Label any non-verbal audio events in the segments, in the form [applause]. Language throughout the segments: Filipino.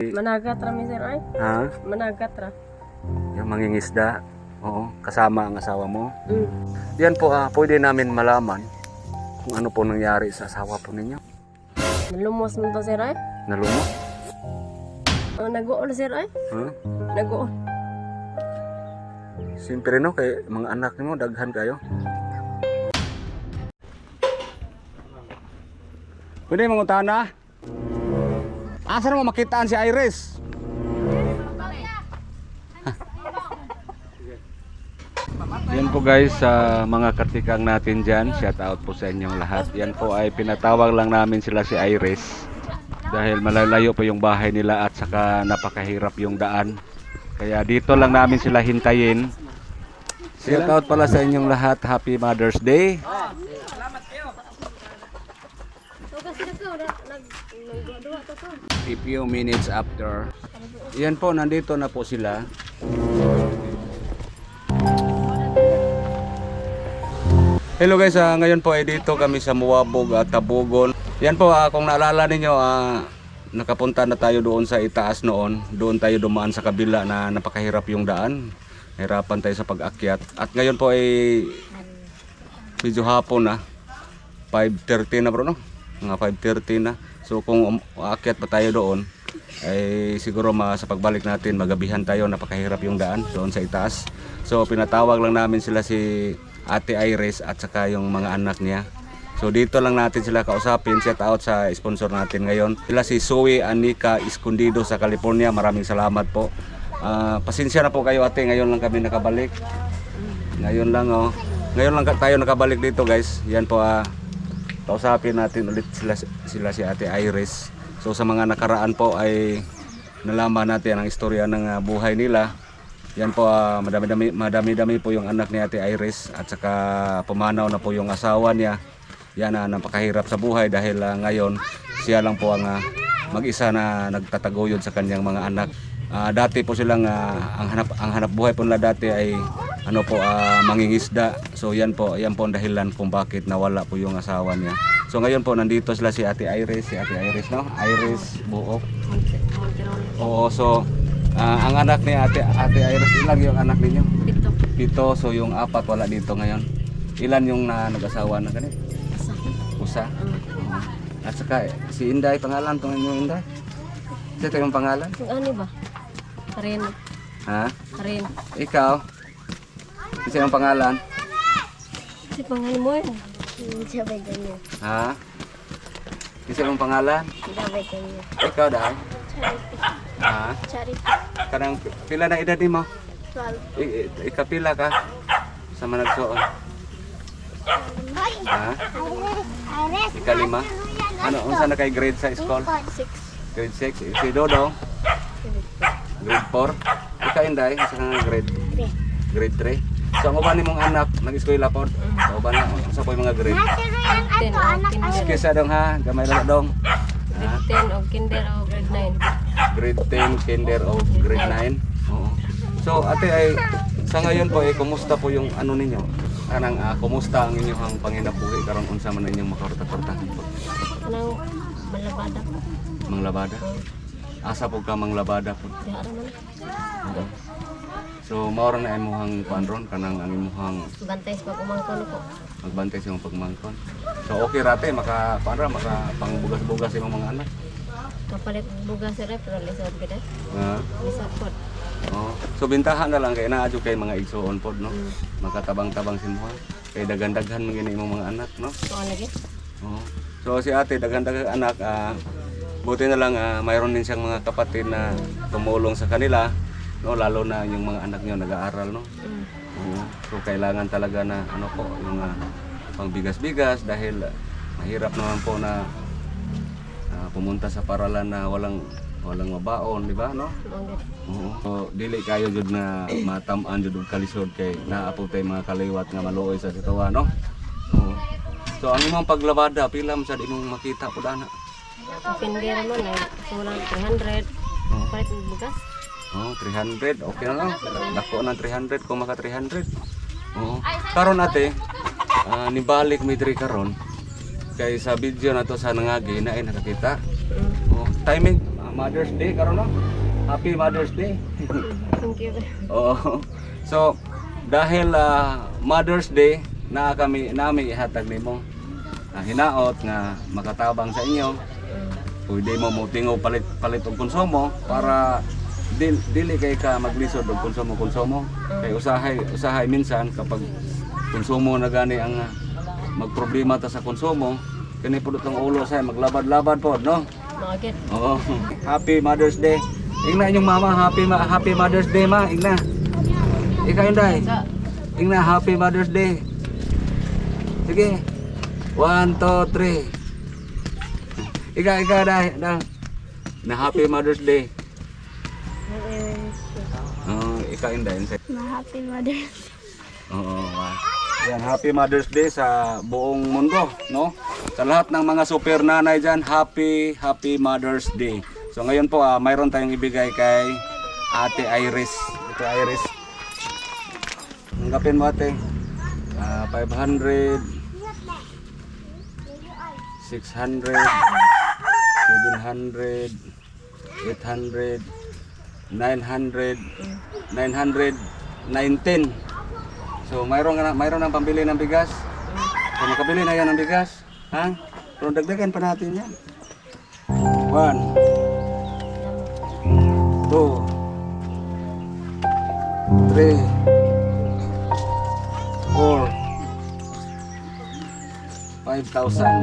Managat ra mi sir ay. Ha? Managat ra. Yung mangingisda. Oo, kasama ang asawa mo. Mm. Yan po, ah, pwede namin malaman kung ano po nangyari sa asawa po ninyo. Nalumos man to sir ay. Nalumot? Oh, nag-uol sir ay. Ha? Nag-uol. Siyempre no, kay mga anak mo, daghan kayo. Pwede mong utana? Asa mo makitaan si Iris? Yan po guys sa mga katikang natin dyan. Shout out po sa inyong lahat. Yan po ay pinatawag lang namin sila si Iris. Dahil malalayo po yung bahay nila at saka napakahirap yung daan. Kaya dito lang namin sila hintayin. Shout out pala sa inyong lahat. Happy Mother's Day. A few minutes after. Yan po, nandito na po sila. Hello guys, ah, ngayon po ay dito kami sa Muwabog at Tabugon. Yan po, ah, kung naalala ninyo, ah, nakapunta na tayo doon sa itaas noon. Doon tayo dumaan sa kabila na napakahirap yung daan. Hirapan tayo sa pag-akyat. At ngayon po ay medyo hapon na. 5.30 na bro, no? Mga 5.30 na. So kung um- aakyat pa tayo doon, ay siguro ma sa pagbalik natin magabihan tayo napakahirap yung daan doon sa itaas. So pinatawag lang namin sila si Ate Iris at saka yung mga anak niya. So dito lang natin sila kausapin, shout out sa sponsor natin ngayon. Sila si Zoe Anika Escondido sa California. Maraming salamat po. Ah, pasensya na po kayo ate, ngayon lang kami nakabalik. Ngayon lang oh. Ngayon lang tayo nakabalik dito guys. Yan po ah. Kausapin natin ulit sila, sila si Ate Iris. So sa mga nakaraan po ay nalaman natin ang istorya ng ah, buhay nila. Yan po ah, madami-dami madami-dami po yung anak ni Ate Iris at saka pumanaw na po yung asawa niya. Yan na napakahirap sa buhay dahil ah, ngayon siya lang po ang ah, mag-isa na nagtataguyod sa kanyang mga anak. Ah, dati po silang ah, ang hanap ang hanap buhay po nila dati ay ano po ah, mangingisda. So yan po, yan po ang dahilan kung bakit nawala po yung asawa niya. So ngayon po nandito sila si Ate Iris, si Ate Iris no? Iris Buok. Oo, so ah, ang anak ni Ate Ate Iris ilang yung anak ninyo? Pito. Pito, so yung apat wala dito ngayon. Ilan yung na nag-asawa na ganit? Asa. Usa. Oo. At saka si Inday pangalan tong inyong Inday. Ito yung pangalan? Yung ano ba? Karin. Ha? Karin. Ikaw? Isa yung pangalan? Si pangalan mo yun. Sabay ganyan. Ha? Isa yung pangalan? Sabay ganyan. Ikaw dahil? Ha? Charity. Kanang pila na edad mo? 12. I, i, ikapila ka sa managsuon. Ha? Ikalima? Ano, unsa na kay grade sa school? 6. Grade 6. Si Dodong? Grade 4. Ikaw Inday, sa nga grade? Grade 3. So ang uban nimong anak, nag-eskwela po. Sa uban na, sa po yung mga grade. 10 o kinder. Excuse dong ha, gamay lang dong. Grade 10 o kinder o grade 9. grade 10, kinder o grade 9. Oo. So ate ay sa ngayon po ay kumusta po yung ano ninyo? Anang ah, kumusta ang inyong panginabuhi karon unsa man inyong makorta-korta po? Anong malabada ko. Manglabada. Asa po ka manglabada po? Di ara man. So mao ra na imong kuan ron kanang ang imong Bantay sa pagkumangkon ko. magbantay sa imong pagmangkon. So okay rate maka kuan ra maka pangbugas-bugas imong mga anak. Kapalit bugas sir pero lisod gid. Ah. Lisod pod. Oh. So bintahan na lang kay naadyo kay mga igsuon pod no. Makatabang-tabang sinuha. Kay daghan-daghan man gini imong mga anak no. So lagi. Oo. So si ate, daghan-daghan anak, ah, buti na lang ah, mayroon din siyang mga kapatid na tumulong sa kanila, no? lalo na yung mga anak niyo nag-aaral. No? Mm. Oo. So kailangan talaga na ano po, yung ah, pangbigas-bigas dahil ah, mahirap naman po na ah, pumunta sa paralan na walang walang mabaon, di ba? No? Oo. So, dili kayo jud na matam-an jud og kalisod kay naapod tay mga kaliwat nga maluoy sa sitwa, no? Oo. So, ang imong paglabada, pila man sad imong makita pud ana? Kinder man ay sulang 300. Oo. Palit ng bugas. Oh, 300. Okay na lang. Dako na 300 kung maka 300. Oo. Karon ate, ah, nibalik mi diri karon kay sa video na to sa nangagi na ay nakakita. Oh, timing Mother's Day karon no. Happy Mother's Day. Thank you. [laughs] Oo. So dahil ah, Mother's Day na kami nami ihatag nimo ah, hinaot nga makatabang sa inyo. Pwede mo mo tingo palit palit og konsumo para dil, dili kay ka maglisod og konsumo konsumo. Kay usahay usahay minsan kapag konsumo na gani ang ah, magproblema ta sa konsumo kani pudot ang ulo say maglabad-labad pod no. Mga Oo. [laughs] Happy Mother's Day. Ingna inyong mama, happy ma happy Mother's Day ma, ingna. Ikaw inday. Sa, Ingna happy Mother's Day. Sige. One, two, three. Ikaw, ikaw dai, na. Na happy Mother's Day. Oo, ikaw inday. Ma-happy mother. Oo. ah. Yan, happy Mother's Day sa buong mundo, no? Sa lahat ng mga super nanay dyan, happy, happy Mother's Day. So ngayon po, ah, mayroon tayong ibigay kay Ate Iris. Ito Iris. Tanggapin mo ate. Ah, 500, 600, 700, 800, 900, 919. So mayroon na, mayroon ng pambili ng bigas. So makabili na yan ng bigas. Ha? Pero dagdagan pa natin yan. One. Two. Three. Four. Five thousand.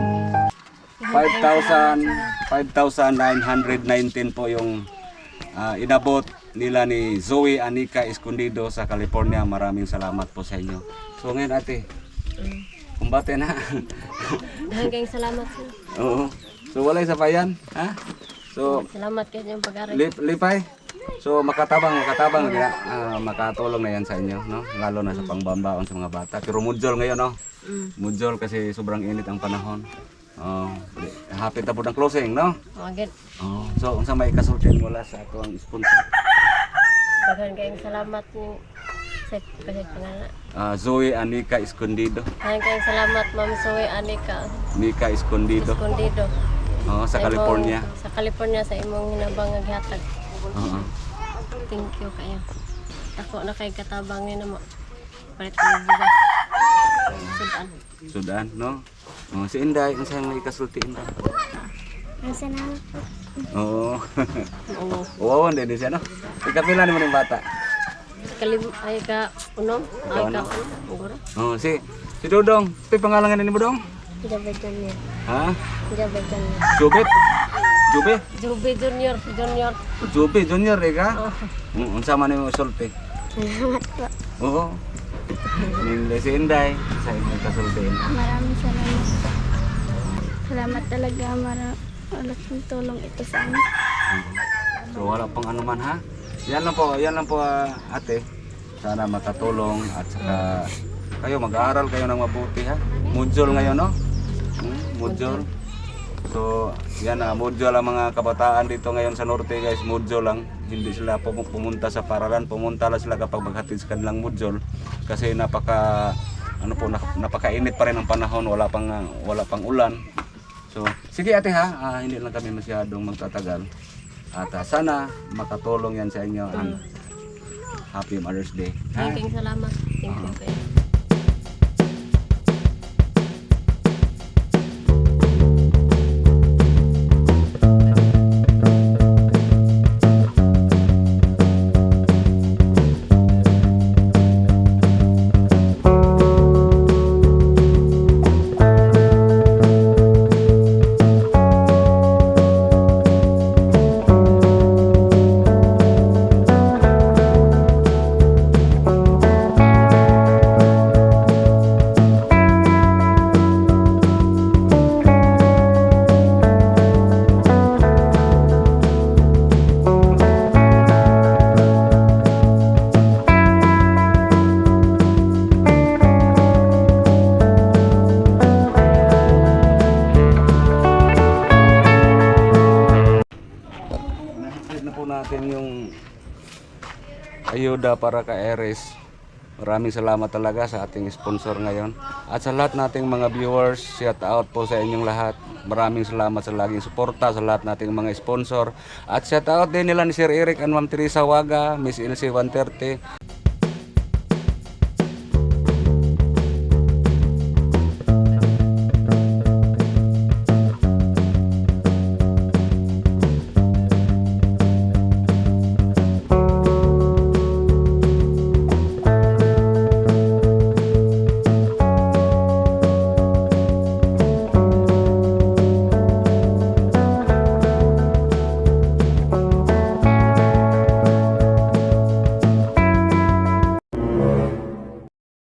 Five thousand. Five thousand nine hundred nineteen po yung ah, inabot nila ni Zoe Anika Escondido sa California. Maraming salamat po sa inyo. So ngayon ate, kumbate na. [laughs] Kayong salamat sir. Oo. So walay sa bayan, ha? So Salamat kayo yung pag-aral. lip, lipay. So makatabang, makatabang na ah, makatulong na yan sa inyo, no? Lalo na sa pangbambaon sa mga bata. Pero mudjol ngayon, no? Mm. Mudjol kasi sobrang init ang panahon. Oh, hapit na po ng closing, no? Mga Oh, so unsa may kasultin wala sa ato ang sponsor? Dahan kayong salamat ni sa kasi pangalan. Ah, Zoe Anika Escondido. Dahan kayong salamat Ma'am Zoe Anika Nika Escondido. Escondido. Oh, sa California. Imong, sa California sa imong hinabang nga gihatag. Oo. Thank you kayo. Ako na kay katabang ni namo. Palit ko ng bigas. Sudan. Sudan, no? Oh, si Inday, unsa may kasulti Inday? Ang salamat po. Oo. Oo. Wow, hindi siya, no? Ikapila naman yung bata. Kalim ay ka unom. Ay ka unom. Oh, si si Dodong. Ito yung pangalan ni mo Dong? Jabe Junior. Ha? Jabe Junior. Jubit? Jube? Jube Junior. Junior. Jube, junior, eh ka? Oh. Mm, unsa man yung sulti? Salamat po. Oo. Hindi si Inday. Sa inyong kasulti. Maraming salamat. Salamat talaga. Mara malaking tulong ito sa amin. So wala pang ano man ha. Yan lang po, yan lang po ah, ate. Sana makatulong at saka kayo mag-aaral kayo ng mabuti ha. Module ngayon no? Hmm, module. So, yan na, module ang mga kabataan dito ngayon sa Norte guys, module lang. Hindi sila pum- pumunta sa paralan, pumunta lang sila kapag maghatid sa kanilang module. Kasi napaka, ano po, napakainit pa rin ang panahon, wala pang, wala pang ulan. So, sige ate ha, ah, hindi lang kami masyadong magtatagal. At ah, sana makatulong yan sa inyo ang Happy Mother's Day. Maraming salamat. Thank you kayo. Ayuda para ka Eres. Maraming salamat talaga sa ating sponsor ngayon. At sa lahat nating mga viewers, shout out po sa inyong lahat. Maraming salamat sa laging suporta sa lahat nating mga sponsor. At shout out din nila ni Sir Eric and Ma'am Teresa Waga, Miss Ilse 130.